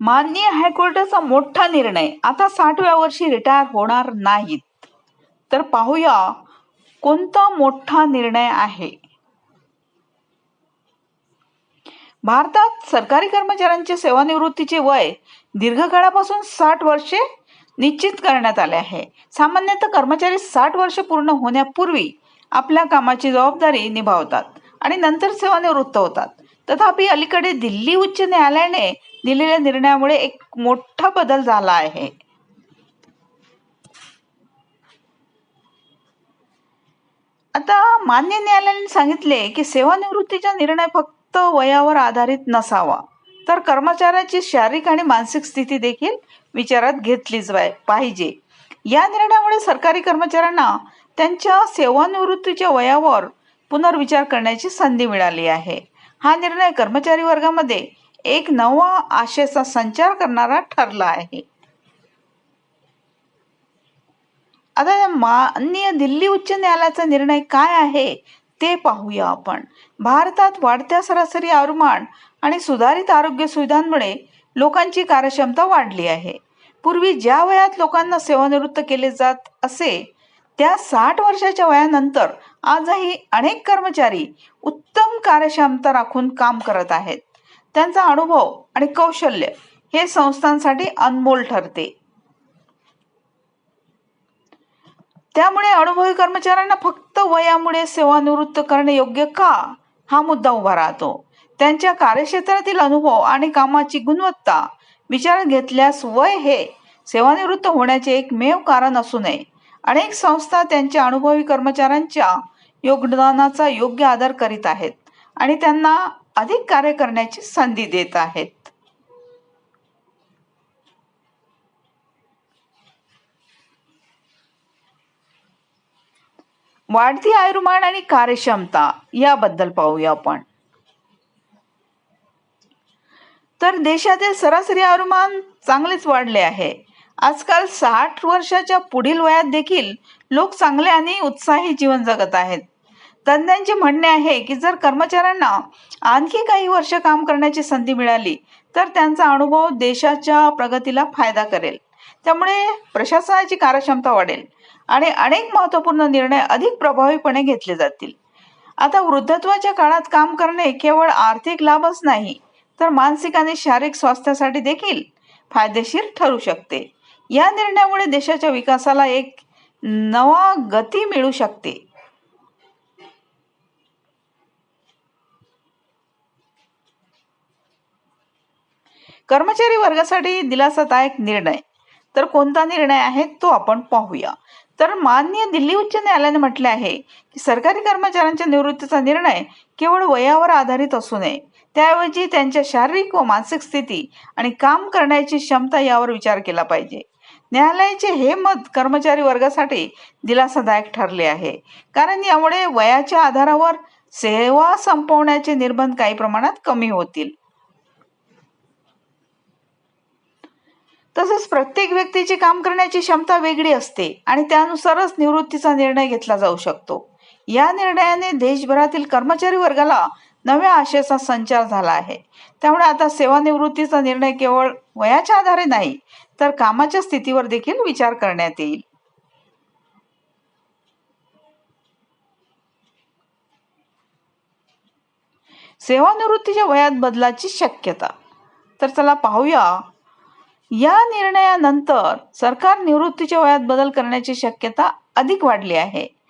माननीय हायकोर्टाचा मोठा निर्णय. आता साठव्या वर्षी रिटायर होणार नाहीत. तर पाहूया कोणता मोठा निर्णय आहे. भारतात सरकारी कर्मचाऱ्यांचे सेवानिवृत्तीचे वय दीर्घकाळापासून साठ वर्षे निश्चित करण्यात आले आहे. सामान्यतः कर्मचारी साठ वर्ष पूर्ण होण्यापूर्वी आपल्या कामाची जबाबदारी निभावतात आणि नंतर सेवानिवृत्त होतात. तथापि अलीकडे दिल्ली उच्च न्यायालयाने दिलेल्या निर्णयामुळे एक मोठा बदल झाला आहे. आता मान्य न्यायालयाने सांगितले की सेवानिवृत्तीचा निर्णय फक्त वयावर आधारित नसावा तर कर्मचाऱ्याची शारीरिक आणि मानसिक स्थिती देखील विचारात घेतलीच पाहिजे. या निर्णयामुळे सरकारी कर्मचाऱ्यांना त्यांच्या सेवानिवृत्तीच्या वयावर पुनर्विचार करण्याची संधी मिळाली आहे. हा निर्णय कर्मचारी वर्गामध्ये एक नवा आशेचा संचार करणारा ठरला आहे. आता माननीय दिल्ली उच्च न्यायालयाचा निर्णय काय आहे ते पाहूया आपण. भारतात वाढत्या सरासरी आरमान आणि सुधारित आरोग्य सुविधांमुळे लोकांची कार्यक्षमता वाढली आहे. पूर्वी ज्या वयात लोकांना सेवानिवृत्त केले जात असे त्या साठ वर्षाच्या वयानंतर आजही अनेक कर्मचारी उत्तम कार्यक्षमता राखून काम करत आहेत. त्यांचा अनुभव आणि कौशल्य हे संस्थांसाठी अनमोल ठरते. त्यामुळे अनुभवी कर्मचाऱ्यांना फक्त वयामुळे सेवानिवृत्त करणे योग्य का? हा मुद्दा उभा राहतो. त्यांच्या कार्यक्षेत्रातील अनुभव आणि कामाची गुणवत्ता विचारात घेतल्यास वय हे सेवानिवृत्त होण्याचे एकमेव कारण असू नये. अनेक संस्था त्यांच्या अनुभवी कर्मचाऱ्यांच्या योगदानाचा योग्य आदर करीत आहेत आणि त्यांना अधिक कार्य करण्याची संधी देत आहेत. वाढती आयुर्मान आणि कार्यक्षमता याबद्दल पाहूया आपण. तर देशातील सरासरी आयुर्मान चांगलेच वाढले आहे. आजकाल साठ वर्षाच्या पुढील वयात देखील लोक चांगले आणि उत्साही जीवन जगत आहेत. तज्ज्ञांचे म्हणणे आहे की जर कर्मचाऱ्यांना आणखी काही वर्ष काम करण्याची संधी मिळाली तर त्यांचा अनुभव देशाच्या प्रगतीला फायदा करेल. त्यामुळे प्रशासनाची कार्यक्षमता वाढेल आणि अनेक महत्त्वपूर्ण निर्णय अधिक प्रभावीपणे घेतले जातील. आता वृद्धत्वाच्या काळात काम करणे केवळ आर्थिक लाभच नाही तर मानसिक आणि शारीरिक स्वास्थ्यासाठी देखील फायदेशीर ठरू शकते. या निर्णयामुळे देशाच्या विकासाला एक नवा गती मिळू शकते. कर्मचारी वर्गासाठी दिलासादायक निर्णय. तर कोणता निर्णय आहे तो आपण पाहूया. तर मान्य दिल्ली उच्च न्यायालयाने म्हटले आहे की सरकारी कर्मचाऱ्यांच्या निवृत्तीचा निर्णय केवळ वयावर आधारित असू नये. त्याऐवजी त्यांच्या शारीरिक व मानसिक स्थिती आणि काम करण्याची क्षमता यावर विचार केला पाहिजे. न्यायालयाचे हे मत कर्मचारी वर्गासाठी दिलासादायक ठरले आहे. कारण यामुळे वयाच्या आधारावर सेवा संपवण्याचे निर्बंध काही प्रमाणात कमी होतील. तसेच प्रत्येक व्यक्तीची काम करण्याची क्षमता वेगळी असते आणि त्यानुसारच निवृत्तीचा निर्णय घेतला जाऊ शकतो. या निर्णयाने देशभरातील कर्मचारी वर्गाला नव्या आशेचा संचार झाला आहे. त्यामुळे आता सेवानिवृत्तीचा निर्णय केवळ वयाच्या आधारे नाही तर कामाच्या स्थितीवर देखील विचार करण्यात येईल. सेवानिवृत्तीच्या वयात बदलाची शक्यता. तर चला पाहूया. या निर्णयानंतर सरकार निवृत्तीच्या वयात बदल करण्याची शक्यता अधिक वाढली आहे.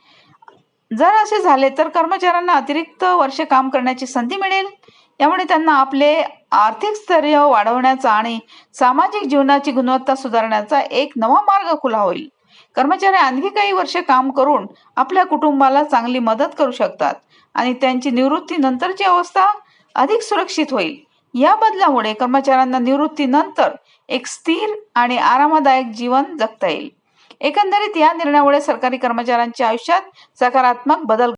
जर असे झाले तर कर्मचाऱ्यांना अतिरिक्त वर्ष काम करण्याची संधी मिळेल. यामुळे त्यांना आपले आर्थिक स्थैर्य वाढवण्याचा आणि सामाजिक जीवनाची गुणवत्ता सुधारण्याचा एक नवा मार्ग खुला होईल. कर्मचारी आणखी काही वर्ष काम करून आपल्या कुटुंबाला चांगली मदत करू शकतात आणि त्यांची निवृत्तीनंतरची अवस्था अधिक सुरक्षित होईल. या बदलामुळे कर्मचाऱ्यांना निवृत्तीनंतर एक स्थिर आणि आरामदायक जीवन जगता येईल. एकंदरीत या निर्णयामुळे सरकारी कर्मचाऱ्यांच्या आयुष्यात सकारात्मक बदल